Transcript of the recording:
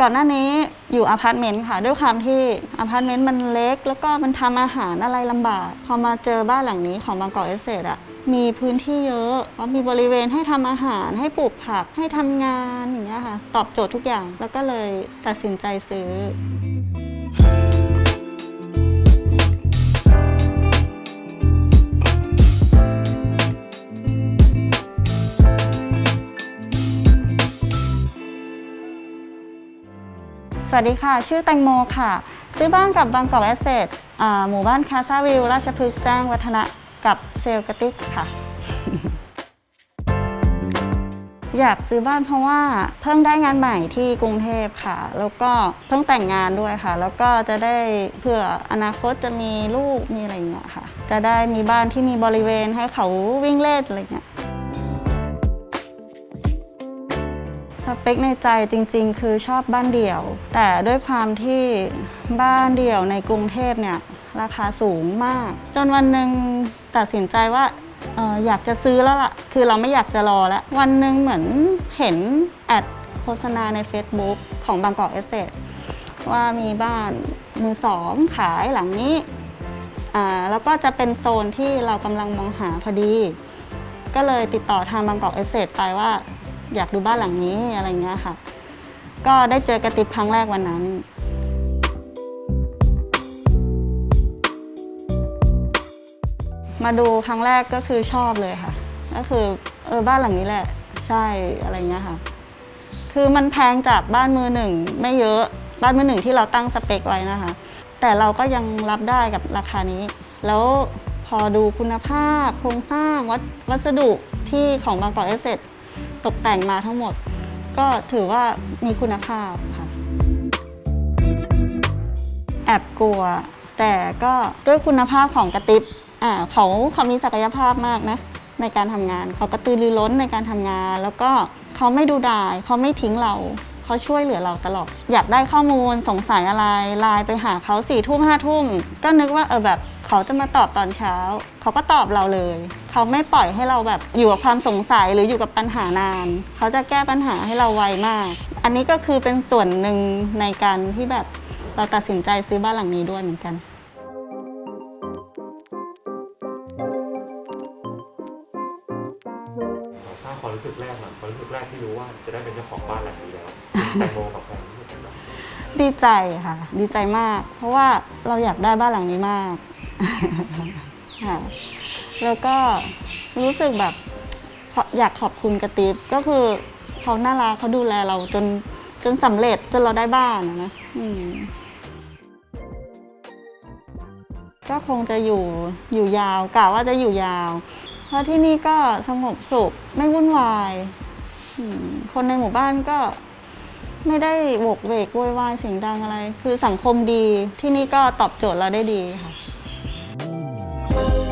ก่อนหน้านี้อยู่อพาร์ตเมนต์ค่ะ ด้วยความที่อพาร์ตเมนต์มันเล็ก แล้วก็มันทำอาหารอะไรลำบาก พอมาเจอบ้านหลังนี้ของบางกอกเอสเซดอะมีพื้นที่เยอะเพราะมีบริเวณให้ทำอาหาร ให้ปลูกผัก ให้ทำงานอย่างเงี้ยค่ะ ตอบโจทย์ทุกอย่าง แล้วก็เลยตัดสินใจซื้อ สวัสดีค่ะ ชื่อแตงโมค่ะ ซื้อบ้านกับบางกอกแอสเซทหมู่บ้านคาซาวิว ราชพฤกษ์แจ้งวัฒนะกับเซลล์กระติกค่ะ อยากซื้อบ้านเพราะว่าเพิ่งได้งานใหม่ที่กรุงเทพค่ะ แล้วก็เพิ่งแต่งงานด้วยค่ะ แล้วก็จะได้เผื่ออนาคตจะมีลูกมีอะไรอย่างเงี้ยค่ะ จะได้มีบ้านที่มีบริเวณให้เขาวิ่งเล่นอะไรเงี้ย สเปคในใจจริง ๆ คือชอบบ้านเดี่ยว แต่ด้วยความที่บ้านเดี่ยวในกรุงเทพเนี่ยราคาสูงมาก จนวันหนึ่งตัดสินใจว่าอออยากจะซื้อแล้วล่ะ คือเราไม่อยากจะรอแล้ว วันหนึ่งเหมือนเห็นแอดโฆษณาใน Facebook ของบางกอกเอเซว่ามีบ้านมือสองขายหลังนี้อ่าแล้วก็จะเป็นโซนที่เรากำลังมองหาพอดี ก็เลยติดต่อทางบางกอกเอเซไปว่า อยากดูบ้านหลังนี้อะไรเงี้ยค่ะ ก็ได้เจอกระติบครั้งแรกวันนั้นมาดูครั้งแรกก็คือชอบเลยค่ะ ก็คือเออบ้านหลังนี้แหละ ใช่อะไรเงี้ยค่ะ คือมันแพงจากบ้านมือหนึ่งไม่เยอะบ้านมือหนึ่งที่เราตั้งสเปคไว้นะคะ แต่เราก็ยังรับได้กับราคานี้ แล้วพอดูคุณภาพโครงสร้างวัสดุที่ของบางกอกเอสเซ ตกแต่งมาทั้งหมด ก็ถือว่ามีคุณภาพค่ะ แอบกลัว แต่ก็ด้วยคุณภาพของกระติบอ่าเขาเขามีศักยภาพมากนะในการทำงาน เขากระตือรือร้นในการทำงาน แล้วก็เขาไม่ดูดายเขาไม่ทิ้งเราเขาช่วยเหลือเราตลอด อยากได้ข้อมูลสงสัยอะไรไลน์ไปหาเขาสี่ทุ่มห้าทุ่มก็นึกว่าเออแบบ เขาจะมาตอบตอนเช้า เขาก็ตอบเราเลย เขาไม่ปล่อยให้เราแบบอยู่กับความสงสัยหรืออยู่กับปัญหานาน เขาจะแก้ปัญหาให้เราไวมาก อันนี้ก็คือเป็นส่วนหนึ่งในการที่แบบเราตัดสินใจซื้อบ้านหลังนี้ด้วยเหมือนกันขอทราบความรู้สึกแรกหน่อยความรู้สึกแรกที่รู้ว่าจะได้เป็นเจ้าของบ้านหลังนี้แล้วแตงโมกับแฟนรู้สึกยังไงบ้างดีใจค่ะ ดีใจมาก เพราะว่าเราอยากได้บ้านหลังนี้มาก ค่ะแล้วก็รู้สึกแบบอยากขอบคุณกระติบก็คือเขาน่ารักเขาดูแลเราจนจนสำเร็จจนเราได้บ้านนะอืมก็คงจะอยู่อยู่ยาวกะว่าจะอยู่ยาว เพราะที่นี่ก็สงบสุขไม่วุ่นวายคนในหมู่บ้านก็ไม่ได้โวกเวกโวยวายเสียงดังอะไร คือสังคมดีที่นี่ก็ตอบโจทย์เราได้ดีค่ะ Close.